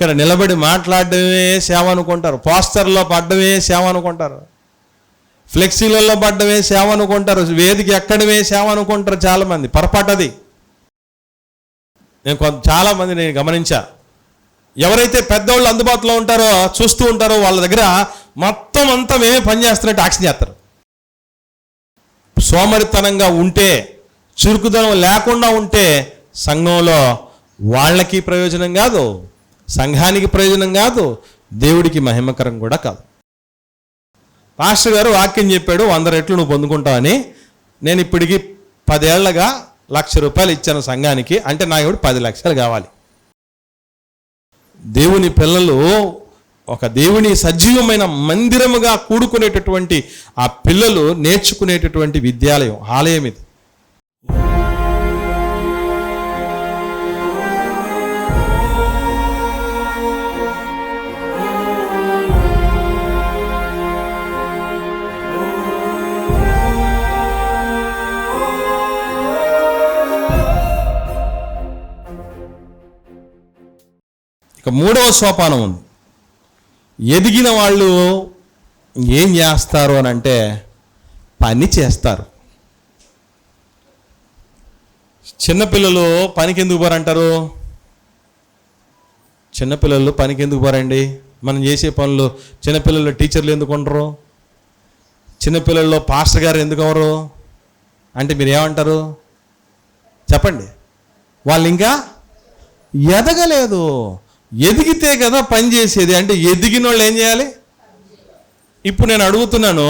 ఇక్కడ నిలబడి మాట్లాడడమే సేవ అనుకుంటారు. పోస్టర్లో పడ్డమే సేవ అనుకుంటారు. ఫ్లెక్సీలలో పడ్డమే సేవ అనుకుంటారు. వేదిక ఎక్కడమే సేవ అనుకుంటారు చాలామంది. పొరపాటు అది. నేను కొంత చాలామంది నేను గమనించా. ఎవరైతే పెద్దవాళ్ళు అందుబాటులో ఉంటారో చూస్తూ ఉంటారో వాళ్ళ దగ్గర మొత్తం అంతా మేమే పనిచేస్తున్నట్టు యాక్షన్ చేస్తారు. సోమరితనంగా ఉంటే చురుకుదనం లేకుండా ఉంటే సంఘంలో వాళ్ళకి ప్రయోజనం కాదు. సంఘానికి ప్రయోజనం కాదు దేవుడికి మహిమకరం కూడా కాదు. పాస్టర్ గారు వాక్యం చెప్పాడు వంద రెట్లు నువ్వు పొందుకుంటావని నేను ఇప్పటికి పదేళ్ళగా లక్ష రూపాయలు ఇచ్చాను సంఘానికి అంటే నాకు ఇప్పుడు పది లక్షలు కావాలి. దేవుని పిల్లలు ఒక దేవుని సజీవమైన మందిరముగా కూడుకునేటటువంటి ఆ పిల్లలు నేర్చుకునేటటువంటి విద్యాలయం ఆలయం ఇది. ఇక మూడవ సోపానం ఉంది. ఎదిగిన వాళ్ళు ఏం చేస్తారు అని అంటే పని చేస్తారు. చిన్నపిల్లలు పనికి ఎందుకు పోరంటారు? చిన్నపిల్లలు పనికి ఎందుకు పోరండి? మనం చేసే పనులు చిన్నపిల్లలు టీచర్లు ఎందుకు ఉండరు? చిన్నపిల్లల్లో పాస్టర్ గారు ఎందుకు అవరు? అంటే మీరు ఏమంటారు? చెప్పండి. వాళ్ళు ఇంకా ఎదగలేదు. ఎదిగితే కదా పని చేసేది. అంటే ఎదిగిన వాళ్ళు ఏం చేయాలి? ఇప్పుడు నేను అడుగుతున్నాను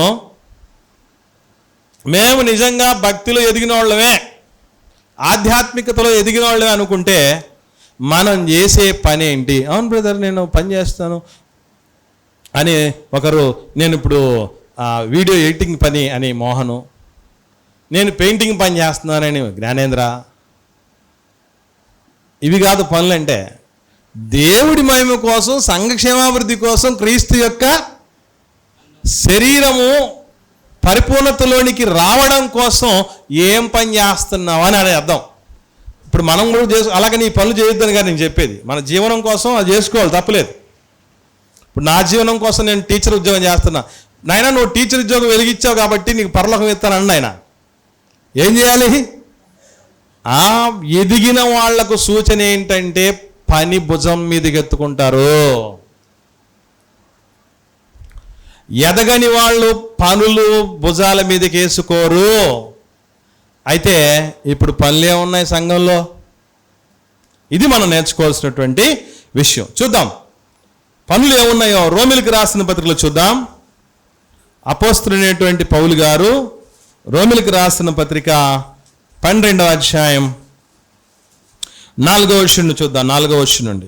మేము నిజంగా భక్తిలో ఎదిగిన వాళ్ళమే ఆధ్యాత్మికతలో ఎదిగిన వాళ్ళమే అనుకుంటే మనం చేసే పని ఏంటి? అవును బ్రదర్ నేను పని చేస్తాను అని ఒకరు నేను ఇప్పుడు వీడియో ఎడిటింగ్ పని అని మోహను నేను పెయింటింగ్ పని చేస్తున్నానని జ్ఞానేంద్ర. ఇవి కాదు పనులంటే దేవుడి మహిమ కోసం సంఘక్షేమాభివృద్ధి కోసం క్రీస్తు యొక్క శరీరము పరిపూర్ణతలోనికి రావడం కోసం ఏం పని చేస్తున్నావు అని అనే అర్థం. ఇప్పుడు మనం కూడా చేసు అలాగే నీ పనులు చేయొద్దని కానీ నేను చెప్పేది. మన జీవనం కోసం అది చేసుకోవాలి తప్పలేదు. ఇప్పుడు నా జీవనం కోసం నేను టీచర్ ఉద్యోగం చేస్తున్నా. నాయన నువ్వు టీచర్ ఉద్యోగం వెలిగించావు కాబట్టి నీకు పరలోకం ఇస్తాను ఆయన. ఏం చేయాలి? ఆ ఎదిగిన వాళ్ళకు సూచన ఏంటంటే పని భుజం మీదకి ఎత్తుకుంటారు ఎదగని వాళ్ళు పనులు భుజాల మీదకి వేసుకోరు అయితే ఇప్పుడు పనులు ఏమున్నాయి సంఘంలో? ఇది మనం నేర్చుకోవాల్సినటువంటి విషయం. చూద్దాం. పనులు ఏమున్నాయో? రోమిలికి రాసిన పత్రికలో చూద్దాం. అపోస్తులైనటువంటి పౌలు గారు రోమిలకు రాసిన పత్రిక పన్నెండవ అధ్యాయం నాలుగవ వర్షం చూద్దాం నాలుగవ వర్షం నుండి.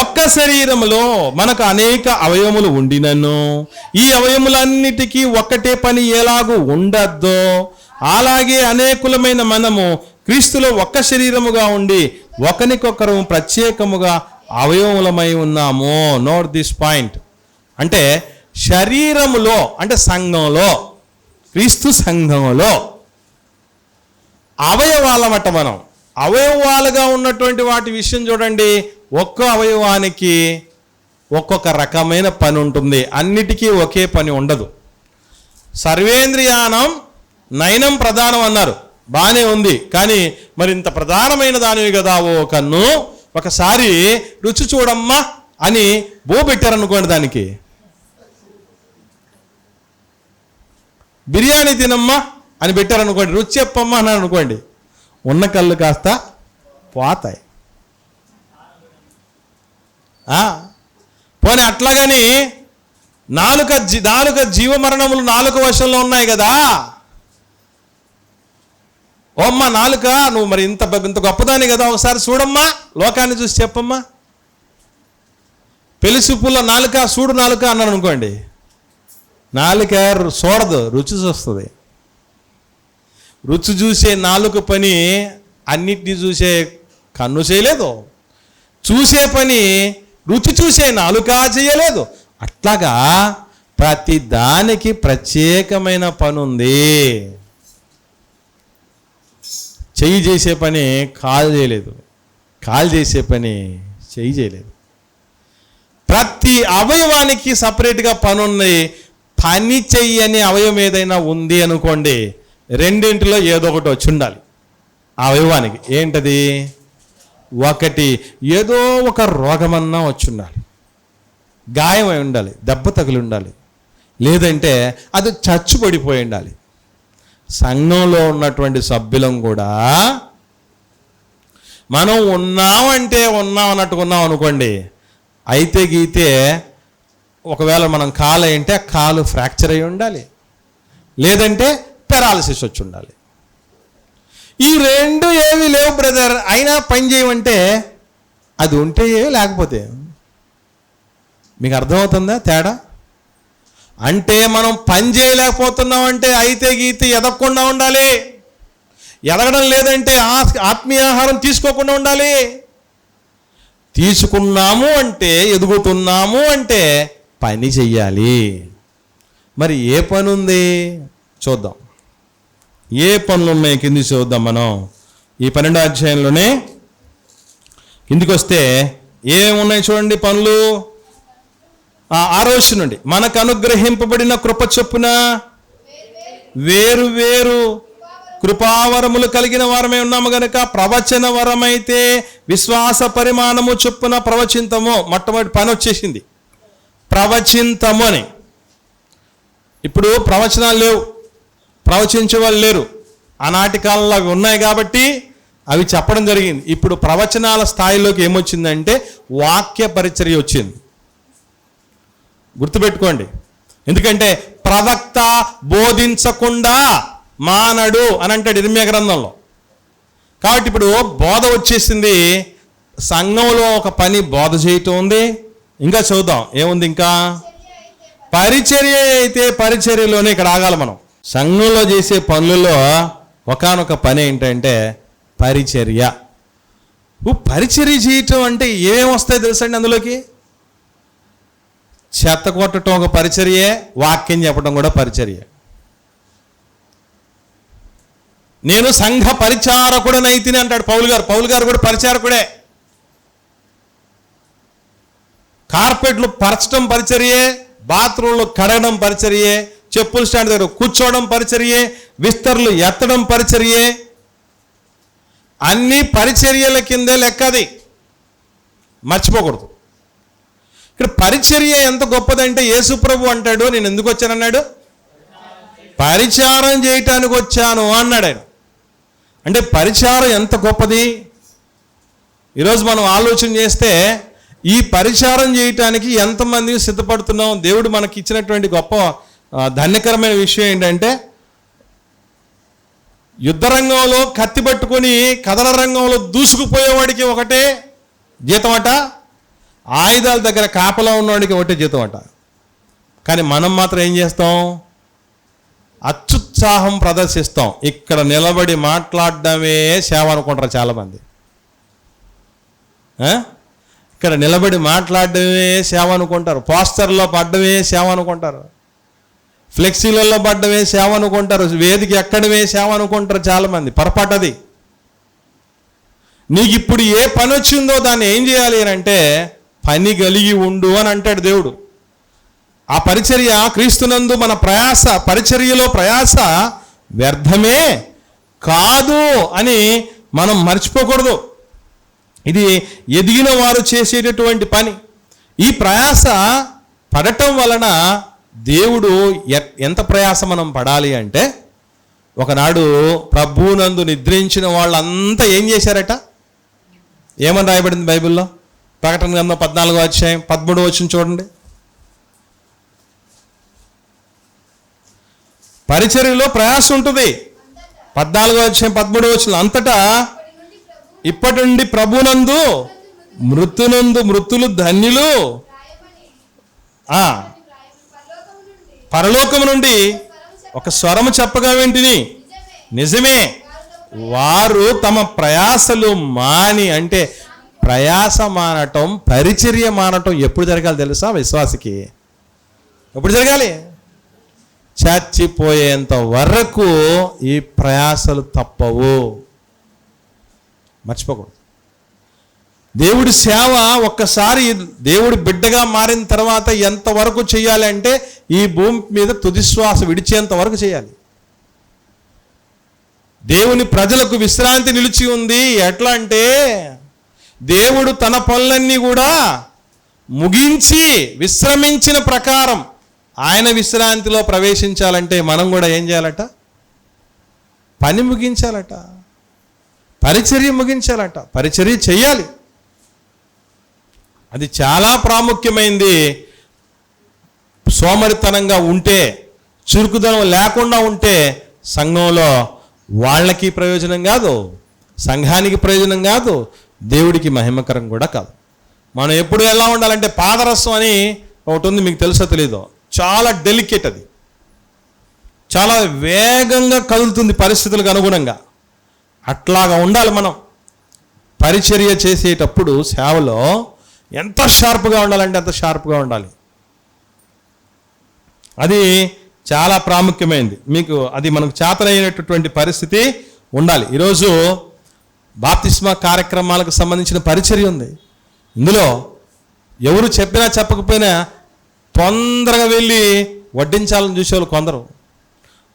ఒక్క శరీరంలో మనకు అనేక అవయములు ఉండినను. ఈ అవయములన్నిటికీ ఒక్కటే పని ఎలాగూ ఉండద్దో. అలాగే అనేకులమైన మనము క్రీస్తులో ఒక్క శరీరముగా ఉండి ఒకరికొకరు ప్రత్యేకముగా అవయవములమై ఉన్నాము. నోట్ దిస్ పాయింట్ అంటే శరీరములో అంటే సంఘంలో క్రీస్తు సంఘంలో అవయవాలమట మనం. అవయవాలుగా ఉన్నటువంటి వాటి విషయం చూడండి. ఒక్క అవయవానికి ఒక్కొక్క రకమైన పని ఉంటుంది. అన్నిటికీ ఒకే పని ఉండదు. సర్వేంద్రియానం నయనం ప్రధానం అన్నారు. బాగానే ఉంది. కానీ మరి ఇంత ప్రధానమైన దానివి కదా ఓ కన్ను. ఒకసారి రుచి చూడమ్మా అని బో పెట్టారనుకోండి దానికి. బిర్యానీ తినమ్మా అని పెట్టారనుకోండి. రుచి చెప్పమ్మా అని అనుకోండి. ఉన్న కళ్ళు కాస్త పోతాయి. పోనీ అట్లాగని నాలుక జీ నాలుక జీవమరణములు నాలుక వశంలో ఉన్నాయి కదా? ఓమ్మా నాలుక నువ్వు మరి ఇంత ఇంత గొప్పదాని కదా ఒకసారి చూడమ్మా లోకాన్ని చూసి చెప్పమ్మా. పెళ్ళిసుప్పుల్లో నాలుక చూడు నాలుక అన్నాను అనుకోండి నాలుక చూడదు రుచి చూస్తుంది. రుచి చూసే నాలుక పని అన్నిటినీ చూసే కన్ను చేయలేదు. చూసే పని రుచి చూసే నాలుక చేయలేదు. అట్లాగా ప్రతి దానికి ప్రత్యేకమైన పని ఉంది చెయ్యి చేసే పని కాలు చేయలేదు. కాలు చేసే పని చెయ్యి చేయలేదు. ప్రతి అవయవానికి సపరేట్గా పని ఉంది పని చెయ్యని అవయవం ఏదైనా ఉంది అనుకోండి రెండింటిలో ఏదో ఒకటి వచ్చి ఉండాలి. ఆ అవయవానికి ఏంటది? ఒకటి ఏదో ఒక రోగమన్నా వచ్చి ఉండాలి. గాయమై ఉండాలి దెబ్బ తగిలి ఉండాలి. లేదంటే అది చచ్చు పడిపోయి ఉండాలి. సంఘంలో ఉన్నటువంటి సభ్యులం కూడా మనం ఉన్నామంటే ఉన్నాం అన్నట్టుకున్నాం అనుకోండి. అయితే గీతే ఒకవేళ మనం కాలు అయింటే కాలు ఫ్రాక్చర్ అయి ఉండాలి. లేదంటే పెరాలసిస్ వచ్చి ఉండాలి. ఈ రెండు ఏవి లేవు బ్రదర్ అయినా పని చేయమంటే అది ఉంటే లేకపోతే మీకు అర్థమవుతుందా తేడా? అంటే మనం పని చేయలేకపోతున్నాం అంటే అయితే గీతే ఎదగకుండా ఉండాలి. ఎదగడం లేదంటే ఆ- ఆత్మీయ ఆహారం తీసుకోకుండా ఉండాలి. తీసుకున్నాము అంటే ఎదుగుతున్నాము అంటే పని చెయ్యాలి. మరి ఏ పని ఉంది చూద్దాం. ఏ పనులు ఉన్నాయి కింది చూద్దాం మనం. ఈ పన్నెండో అధ్యాయంలోనే ఇందుకొస్తే వస్తే ఏమున్నాయి చూడండి పనులు? ఆ, నుండి మనకు అనుగ్రహింపబడిన కృప చొప్పున వేరు వేరు కృపావరములు కలిగిన వారమే ఉన్నాము గనుక ప్రవచన వరమైతే విశ్వాస పరిమాణము చొప్పున ప్రవచింతము. మొట్టమొదటి పని వచ్చేసింది. ప్రవచింతము అని. ఇప్పుడు ప్రవచనాలు లేవు. ప్రవచించే వాళ్ళు లేరు. ఆనాటి కాలంలో అవి ఉన్నాయి కాబట్టి అవి చెప్పడం జరిగింది. ఇప్పుడు ప్రవచనాల స్థాయిలోకి ఏమొచ్చిందంటే వాక్య పరిచర్య వచ్చింది. గుర్తుపెట్టుకోండి. ఎందుకంటే ప్రవక్త బోధించకుండా మానడు అని అంటాడు ఇర్మ్య గ్రంథంలో. కాబట్టి ఇప్పుడు బోధ వచ్చేసింది. సంఘంలో ఒక పని బోధ చేయటం ఉంది ఇంకా చూద్దాం ఏముంది ఇంకా? పరిచర్య అయితే పరిచర్యలోనే ఇక్కడ ఆగాలి మనం. సంఘంలో చేసే పనులలో ఒకానొక పని ఏంటంటే పరిచర్య. పరిచర్య చేయటం అంటే ఏమేమి వస్తాయి తెలుసండి అందులోకి? చెత్త కొట్టడం ఒక పరిచర్యే వాక్యం చెప్పడం కూడా పరిచర్య. నేను సంఘ పరిచారకుడనైతిని అంటాడు పౌలు గారు. పౌలు గారు కూడా పరిచారకుడే. కార్పెట్లు పరచడం పరిచర్యే బాత్రూంలో కడగడం పరిచర్యే చెప్పుల స్టాండ్ దగ్గర కూర్చోవడం పరిచర్యే విస్తర్లు ఎత్తడం పరిచర్యే. అన్ని పరిచర్యల కిందే లెక్కది మర్చిపోకూడదు. ఇక్కడ పరిచర్య ఎంత గొప్పదంటే యేసుప్రభు అంటాడు నేను ఎందుకు వచ్చానన్నాడు? పరిచారం చేయటానికి వచ్చాను అన్నాడు ఆయన. అంటే పరిచారం ఎంత గొప్పది? ఈరోజు మనం ఆలోచన చేస్తే ఈ పరిచారం చేయటానికి ఎంతమంది సిద్ధపడుతున్నాం? దేవుడు మనకి ఇచ్చినటువంటి గొప్ప ధన్యకరమైన విషయం ఏంటంటే యుద్ధ రంగంలో కత్తి పట్టుకొని కథల రంగంలో దూసుకుపోయేవాడికి ఒకటే జీతం అట ఆయుధాల దగ్గర కాపలా ఉన్నవాడికి ఒకటే జీతం అట కానీ మనం మాత్రం ఏం చేస్తాం? అత్యుత్సాహం ప్రదర్శిస్తాం. ఇక్కడ నిలబడి మాట్లాడడమే సేవ అనుకుంటారు చాలామంది. ఇక్కడ నిలబడి మాట్లాడడమే సేవ అనుకుంటారు. పోస్టర్లో పడ్డమే సేవ అనుకుంటారు. ఫ్లెక్సీలలో పడ్డమే సేవ అనుకుంటారు వేదిక ఎక్కడమే సేవ అనుకుంటారు చాలామంది. పొరపాటు అది. నీకు ఇప్పుడు ఏ పని వచ్చిందో దాన్ని ఏం చేయాలి అని అంటే పని కలిగి ఉండు అని అంటాడు దేవుడు. ఆ పరిచర్య క్రీస్తునందు మన ప్రయాస పరిచర్యలో ప్రయాస వ్యర్థమే కాదు అని మనం మర్చిపోకూడదు. ఇది ఎదిగిన వారు చేసేటటువంటి పని. ఈ ప్రయాస పడటం వలన దేవుడు ఎంత ప్రయాస మనం పడాలి అంటే ఒకనాడు ప్రభువునందు నిద్రించిన వాళ్ళంతా ఏం చేశారట? ఏమని రాయబడింది బైబిల్లో? ప్రకటన గ్రంథం పద్నాలుగో అధ్యాయం పదమూడు వచ్చిన చూడండి. పరిచర్యలో ప్రయాస ఉంటుంది. పద్నాలుగో అధ్యాయం పదమూడు వచ్చిన అంతటా ఇప్పటి నుండి ప్రభునందు మృతునందు మృతులు ధన్యులు. ఆ పరలోకము నుండి ఒక స్వరము చెప్పగా వింటిని నిజమే. వారు తమ ప్రయాసలు మాని అంటే ప్రయాస మానటం పరిచర్య మానటం ఎప్పుడు జరగాలి తెలుసా విశ్వాసకి? ఎప్పుడు జరగాలి? చచ్చిపోయేంత వరకు ఈ ప్రయాసలు తప్పవు. మర్చిపోకూడదు. దేవుడి సేవ ఒక్కసారి దేవుడి బిడ్డగా మారిన తర్వాత ఎంతవరకు చేయాలి అంటే ఈ భూమి మీద తుదిశ్వాస విడిచేంత వరకు చేయాలి. దేవుని ప్రజలకు విశ్రాంతి నిలిచి ఉంది. ఎట్లా అంటే దేవుడు తన పనులన్నీ కూడా ముగించి విశ్రమించిన ప్రకారం ఆయన విశ్రాంతిలో ప్రవేశించాలంటే మనం కూడా ఏం చేయాలట? పని ముగించాలట. పరిచర్య ముగించాలట. పరిచర్య చేయాలి. అది చాలా ప్రాముఖ్యమైంది. సోమరితనంగా ఉంటే చురుకుదనం లేకుండా ఉంటే సంఘంలో వాళ్ళకి ప్రయోజనం కాదు సంఘానికి ప్రయోజనం కాదు దేవుడికి మహిమకరం కూడా కాదు. మనం ఎప్పుడు ఎలా ఉండాలంటే పాదరసం అని ఒకటి ఉంది మీకు తెలుసో తెలీదు. చాలా డెలికేట్ అది. చాలా వేగంగా కదులుతుంది పరిస్థితులకు అనుగుణంగా. అట్లాగా ఉండాలి మనం. పరిచర్య చేసేటప్పుడు సేవలో ఎంత షార్ప్గా ఉండాలంటే అంత షార్ప్గా ఉండాలి. అది చాలా ప్రాముఖ్యమైనది మీకు అది మనకు చేతనైనటువంటి పరిస్థితి ఉండాలి. ఈరోజు బాప్తిస్మా కార్యక్రమాలకు సంబంధించిన పరిచర్య ఉంది. ఇందులో ఎవరు చెప్పినా చెప్పకపోయినా తొందరగా వెళ్ళి వడ్డించాలని చూసేవాళ్ళు కొందరు.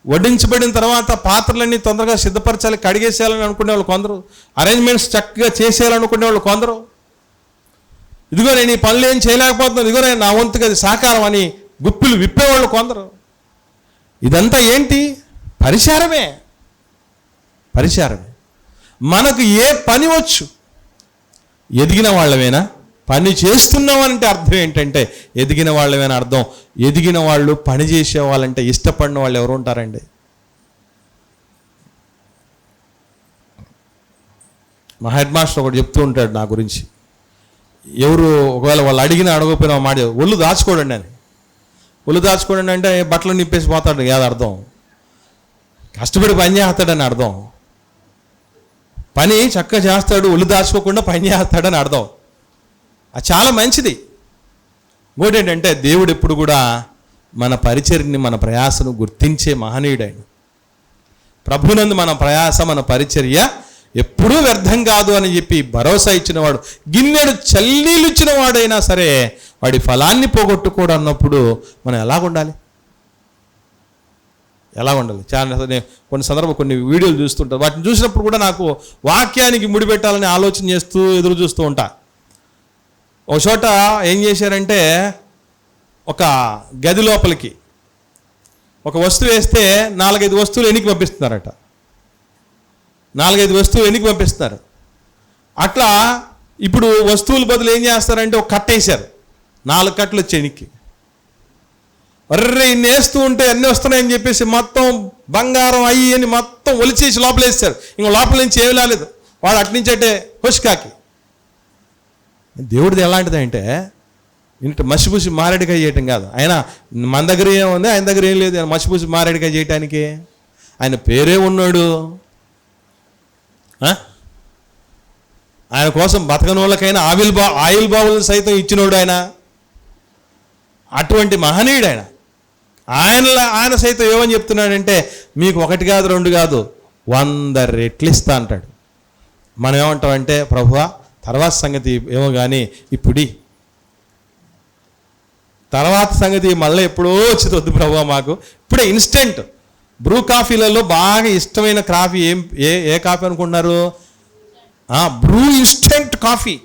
వడ్డించబడిన తర్వాత పాత్రలన్నీ తొందరగా సిద్ధపరచాలి కడిగేసేయాలని అనుకునే వాళ్ళు కొందరు. అరేంజ్మెంట్స్ చక్కగా చేసేయాలనుకునే వాళ్ళు కొందరు. ఇదిగో నేను ఈ పనులు ఏం చేయలేకపోతున్నాను. ఇదిగో నేను నా వంతుగా అది సాకారం అని గుప్పిలు విప్పేవాళ్ళు కొందరు. ఇదంతా ఏంటి? పరిచారమే. పరిచారమే. మనకు ఏ పని వచ్చు? ఎదిగిన వాళ్ళమేనా? పని చేస్తున్నామంటే అర్థం ఏంటంటే ఎదిగిన వాళ్ళమేనా అర్థం? ఎదిగిన వాళ్ళు పని చేసే వాళ్ళంటే ఇష్టపడిన వాళ్ళు ఎవరు ఉంటారండి? మా హెడ్ మాస్టర్ ఒకటి చెప్తూ ఉంటాడు నా గురించి. ఎవరు ఒకవేళ వాళ్ళు అడిగినా అడగకపోయినా మాట ఒళ్ళు దాచుకోడండి అని. ఒళ్ళు దాచుకోడండి అంటే బట్టలు నిప్పేసి పోతాడు కాదు అర్థం. కష్టపడి పని చేస్తాడని అర్థం. పని చక్కగా చేస్తాడు ఒళ్ళు దాచుకోకుండా పని చేస్తాడని అర్థం. అది చాలా మంచిది. ఇంకోటి ఏంటంటే దేవుడు ఎప్పుడు కూడా మన పరిచర్ని మన ప్రయాసను గుర్తించే మహనీయుడైన ప్రభునందు మన ప్రయాస మన పరిచర్య ఎప్పుడూ వ్యర్థం కాదు అని చెప్పి భరోసా ఇచ్చినవాడు గిన్నెడు చల్లీలు ఇచ్చిన వాడైనా సరే వాడి ఫలాన్ని పోగొట్టుకోడు అన్నప్పుడు మనం ఎలా ఉండాలి ఎలా ఉండాలి చాలా నేను కొన్ని సందర్భం కొన్ని వీడియోలు చూస్తుంటాను వాటిని చూసినప్పుడు కూడా నాకు వాక్యానికి ముడిపెట్టాలని ఆలోచన చేస్తూ ఎదురు చూస్తూ ఉంటా. ఒక చోట ఏం చేశారంటే ఒక గది లోపలికి ఒక వస్తువు వేస్తే నాలుగైదు వస్తువులు ఎన్నికి పంపిస్తున్నారట. నాలుగైదు వస్తువులు వెనక్కి పంపిస్తారు? అట్లా ఇప్పుడు వస్తువుల బదులు ఏం చేస్తారంటే ఒక కట్ట వేశారు. నాలుగు కట్టలు వచ్చి వర్రే ఇన్ని వేస్తూ ఉంటే అన్నీ వస్తున్నాయని చెప్పేసి మొత్తం బంగారం అయ్యి అని మొత్తం ఒలిచేసి లోపల వేస్తారు. లోపల నుంచి ఏమి రాలేదు. వాడు అట్నుంచి అంటే హుష్కాకి. దేవుడిది ఎలాంటిది అంటే ఇంట మసిపూసి మారేడికాయ చేయటం కాదు. ఆయన మన దగ్గర ఏముంది? ఆయన దగ్గర ఏం లేదు. మసిపూసి మారేడికాయ చేయటానికి. ఆయన పేరే ఉన్నాడు. ఆయన కోసం బతకని వాళ్ళకైనా ఆవిల్ బా ఆయిల్ బావులను సైతం ఇచ్చినోడు ఆయన. అటువంటి మహనీయుడు ఆయన ఆయన ఆయన సైతం ఏమని చెప్తున్నాడంటే మీకు ఒకటి కాదు రెండు కాదు వంద రెట్లు ఇస్తా అంటాడు. మనం ఏమంటామంటే ప్రభువా తర్వాత సంగతి ఏమో కానీ ఇప్పుడి. తర్వాత సంగతి మళ్ళీ ఎప్పుడో వచ్చి వద్దు ప్రభు మాకు. ఇప్పుడే ఇన్స్టెంట్ బ్రూ కాఫీలలో బాగా ఇష్టమైన కాఫీ ఏం ఏ ఏ కాఫీ అనుకుంటున్నారు? Bru instant coffee.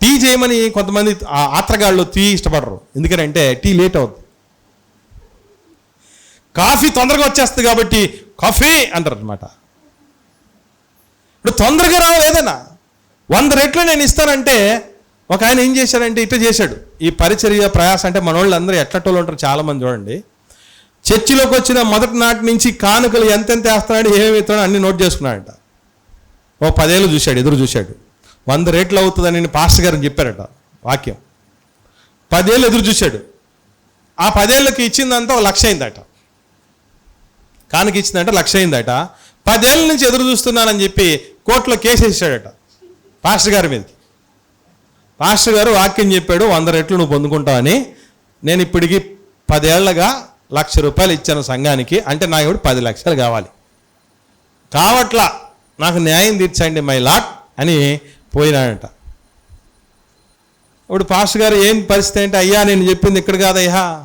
టీ చేయమని కొంతమంది ఆ ఆత్రగాళ్ళు టీ ఇష్టపడరు. ఎందుకంటే టీ లేట్ అవుతుంది కాఫీ తొందరగా వచ్చేస్తుంది కాబట్టి కాఫీ అంటారు అనమాట ఇప్పుడు తొందరగా రావలేదన్నా వంద రెట్లు నేను ఇస్తానంటే ఒక ఆయన ఏం చేశాడంటే ఇట్లా చేశాడు. ఈ పరిచర్య ప్రయాస అంటే మనోళ్ళు అందరూ ఎట్లటోళ్ళు ఉంటారు చాలామంది చూడండి. చర్చిలోకి వచ్చిన మొదటి నాటి నుంచి కానుకలు ఎంతెంత వేస్తున్నాడు ఏమేమి ఇస్తున్నాడు అన్ని నోట్ చేసుకున్నాడట. ఓ పదేళ్ళు చూశాడు ఎదురు చూశాడు. వంద రేట్లు అవుతుందని పాస్టర్ గారిని చెప్పారట వాక్యం. పదేళ్ళు ఎదురు చూశాడు. ఆ పదేళ్ళకి ఇచ్చిందంతా ఒక లక్ష అయిందట. కానుక ఇచ్చిందంట లక్ష అయిందట. పదేళ్ళ నుంచి ఎదురు చూస్తున్నానని చెప్పి కోర్టులో కేసు వేసాడట పాస్టర్ గారి మీదకి. పాస్టర్ గారు వాక్యం చెప్పాడు వంద రెట్లు నువ్వు పొందుకుంటావని నేను ఇప్పటికి పదేళ్ళగా లక్ష రూపాయలు ఇచ్చాను సంఘానికి అంటే నాకు ఇప్పుడు పది లక్షలు కావాలి. కావట్లా నాకు న్యాయం తీర్చండి మై లాట్ అని పోయినాడట. ఇప్పుడు పాస్టర్ గారు ఏం పరిస్థితి అంటే అయ్యా నేను చెప్పింది ఇక్కడ కాదయ్యా.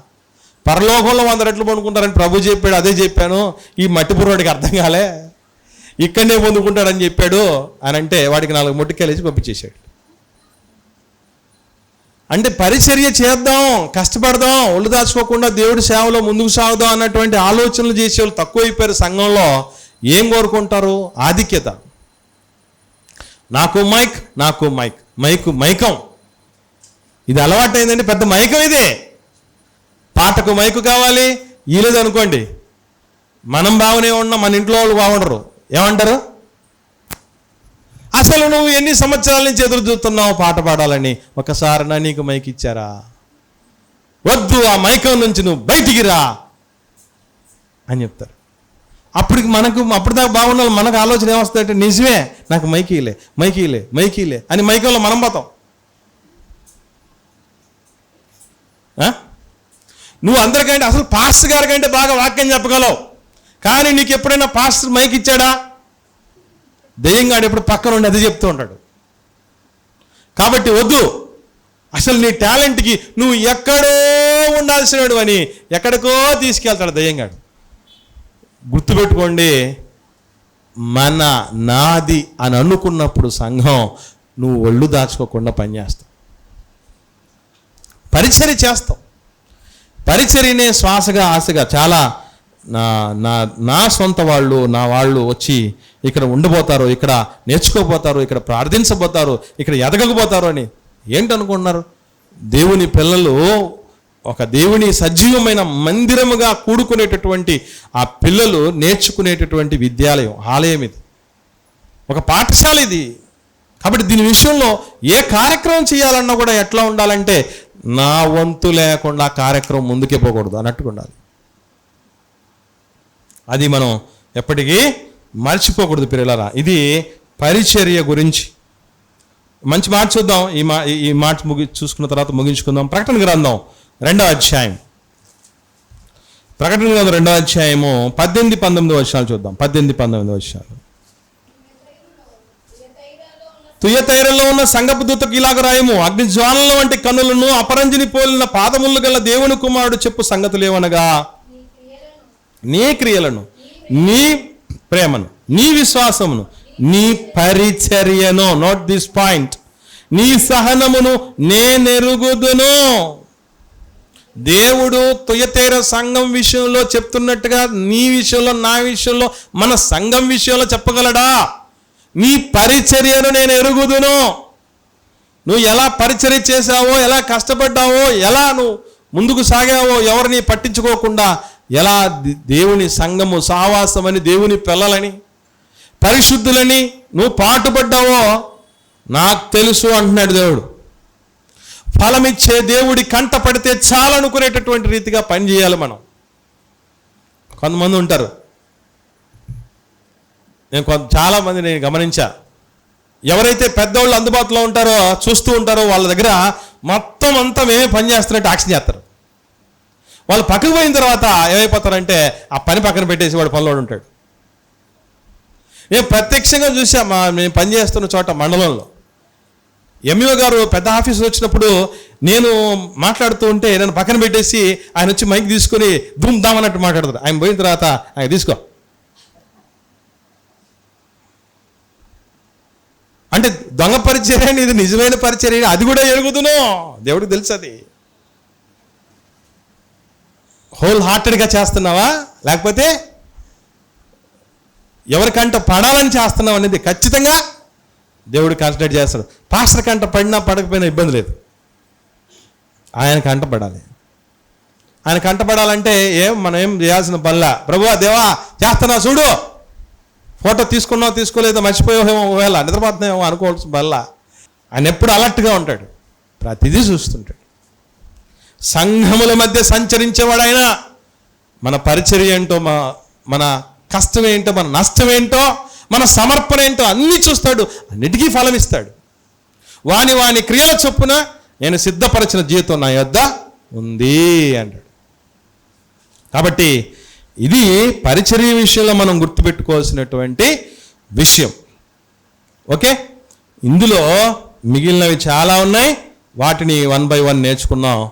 పరలోకంలో వంద రెట్లు పొందుకుంటారని ప్రభు చెప్పాడు అదే చెప్పాను. ఈ మట్టి పురోడికి అర్థం కాలే. ఇక్కడనే పొందుకుంటాడని చెప్పాడు అని అంటే వాడికి నాలుగు ముట్టికాయలేసి పంపించేశాడు. అంటే పరిచర్య చేద్దాం కష్టపడదాం ఒళ్ళు దాచుకోకుండా దేవుడి సేవలో ముందుకు సాగుదాం అన్నటువంటి ఆలోచనలు చేసే వాళ్ళు తక్కువైపోయారు సంఘంలో. ఏం కోరుకుంటారు? ఆధిక్యత. నాకు మైక్ నాకు మైక్ మైక్ మైకం. ఇది అలవాటైందండి పెద్ద మైకం ఇదే. పాటకు మైకు కావాలి ఈ అనుకోండి. మనం బాగానే ఉన్నాం మన ఇంట్లో వాళ్ళు బాగుండరు. ఏమంటారు? అసలు నువ్వు ఎన్ని సంవత్సరాల నుంచి ఎదురు చూస్తున్నావు పాట పాడాలని? ఒకసారి నా నీకు మైక్ ఇచ్చారా? వద్దు ఆ మైకం నుంచి నువ్వు బయటికి రా అని చెప్తారు. అప్పటికి మనకు అప్పుడు దాకా బాగున్న మనకు ఆలోచన ఏమొస్తుందంటే నిజమే నాకు మైకీలే మైకీలే మైకీలే అని మైకంలో మనం పోతాం. నువ్వు అందరికంటే అసలు పాస్టర్ గారి కంటే బాగా వాక్యం చెప్పగలవు. కానీ నీకు ఎప్పుడైనా పాస్టర్ మైక్ ఇచ్చాడా? దెయ్యంగాడు ఎప్పుడు పక్కన ఉండి అది చెప్తూ ఉంటాడు. కాబట్టి వద్దు. అసలు నీ టాలెంట్కి నువ్వు ఎక్కడో ఉండాల్సినడు అని ఎక్కడికో తీసుకెళ్తాడు దయ్యంగాడు. గుర్తుపెట్టుకోండి మన నాది అని అనుకున్నప్పుడు సంఘం నువ్వు ఒళ్ళు దాచుకోకుండా పనిచేస్తావు. పరిచర్య చేస్తావు. పరిచర్యనే శ్వాసగా ఆశగా చాలా నా నా నా సొంత వాళ్ళు నా వాళ్ళు వచ్చి ఇక్కడ ఉండిపోతారు ఇక్కడ నేర్చుకోపోతారు ఇక్కడ ప్రార్థించబోతారు ఇక్కడ ఎదగకపోతారు అని ఏంటనుకుంటున్నారు? దేవుని పిల్లలు ఒక దేవుని సజీవమైన మందిరముగా కూడుకునేటటువంటి ఆ పిల్లలు నేర్చుకునేటటువంటి విద్యాలయం ఆలయం ఇది. ఒక పాఠశాల ఇది. కాబట్టి దీని విషయంలో ఏ కార్యక్రమం చేయాలన్నా కూడా ఎట్లా ఉండాలంటే నా వంతు లేకుండా కార్యక్రమం ముందుకే పోకూడదు అన్నట్టుగా ఉండాలి. అది మనం ఎప్పటికీ మర్చిపోకూడదు పిల్లలరా. ఇది పరిచర్య గురించి. మంచి మాట చూద్దాం. ఈ మా ఈ- ఈ మాట ముగి చూసుకున్న తర్వాత ముగించుకుందాం. ప్రకటన గ్రంథం రెండవ అధ్యాయం. ప్రకటన గ్రంథం రెండవ అధ్యాయము పద్దెనిమిది పంతొమ్మిది వర్షాలు చూద్దాం. పద్దెనిమిది పంతొమ్మిది వర్షాలు తుయతైరలో ఉన్న సంగపు దూతకు ఇలాగ రాయము. అగ్ని వంటి కన్నులను అపరంజిని పోలిన పాదములు గల దేవుని కుమారుడు చెప్పు సంగతులేవనగా నీ క్రియలను నీ ప్రేమను నీ విశ్వాసమును నీ పరిచర్యను నోట్ దిస్ పాయింట్ నీ సహనమును నేనెరుగుదును. దేవుడు తుయతేర సంఘం విషయంలో చెప్తున్నట్టుగా నీ విషయంలో నా విషయంలో మన సంఘం విషయంలో చెప్పగలడా? నీ పరిచర్యను నేను ఎరుగుదును నువ్వు ఎలా పరిచర్య చేశావో ఎలా కష్టపడ్డావో ఎలా నువ్వు ముందుకు సాగావో ఎవరిని పట్టించుకోకుండా ఎలా దేవుని సంఘము సావాసమని దేవుని పిల్లలని పరిశుద్ధులని నువ్వు పాటుపడ్డావో నాకు తెలుసు అంటున్నాడు దేవుడు. ఫలమిచ్చే దేవుడి కంట పడితే చాలనుకునేటటువంటి రీతిగా పనిచేయాలి మనం. కొంతమంది ఉంటారు. నేను కొంత చాలామంది నేను గమనించా. ఎవరైతే పెద్దవాళ్ళు అందుబాటులో ఉంటారో చూస్తూ ఉంటారో వాళ్ళ దగ్గర మొత్తం అంతా మేమే పనిచేస్తున్నట్టు యాక్షన్ చేస్తారు. వాళ్ళు పక్కకు పోయిన తర్వాత ఏమైపోతారంటే ఆ పని పక్కన పెట్టేసి వాడు పనిలోడు ఉంటాడు. నేను ప్రత్యక్షంగా చూసా మా మేము పనిచేస్తున్న చోట మండలంలో. ఎంఈఓ గారు పెద్ద ఆఫీసు వచ్చినప్పుడు నేను మాట్లాడుతూ ఉంటే నన్ను పక్కన పెట్టేసి ఆయన వచ్చి మైక్ తీసుకొని ధూమ్ దామ్ అన్నట్టు మాట్లాడతారు. ఆయన పోయిన తర్వాత ఆయన తీసుకో. అంటే దొంగ పరిచర్య అని ఇది నిజమైన పరిచర్య అని అది కూడా ఎరుగుదును. దేవుడికి తెలుసు అది. హోల్ హార్టెడ్గా చేస్తున్నావా? లేకపోతే ఎవరికంట పడాలని చేస్తున్నావు అనేది ఖచ్చితంగా దేవుడు కన్సిడర్ చేస్తాడు. పాస్టర్ కంట పడినా పడకపోయినా ఇబ్బంది లేదు. ఆయన కంట పడాలి. ఆయన కంట పడాలంటే ఏం మనం ఏం చేయాల్సిన పనిలా? ప్రభువా దేవా చేస్తున్నా చూడు. ఫోటో తీసుకున్నావు తీసుకోలేదో మర్చిపోయావేమో ఒకవేళ. నిద్రపోతున్నామో అనుకోవాల్సిన బల్ల ఆయన ఎప్పుడు అలర్ట్గా ఉంటాడు. ప్రతిదీ చూస్తుంటాడు. సంఘముల మధ్య సంచరించేవాడైనా మన పరిచర్య ఏంటో మన మన కష్టం ఏంటో మన నష్టం ఏంటో మన సమర్పణ ఏంటో అన్నీ చూస్తాడు. అన్నిటికీ ఫలం ఇస్తాడు. వాని వాని క్రియల చొప్పున నేను సిద్ధపరచిన జీవితం నా యొద్ద ఉంది అంటాడు. కాబట్టి ఇది పరిచర్య విషయంలో మనం గుర్తుపెట్టుకోవాల్సినటువంటి విషయం. ఓకే? ఇందులో మిగిలినవి చాలా ఉన్నాయి. వాటిని వన్ బై వన్ నేర్చుకున్నాం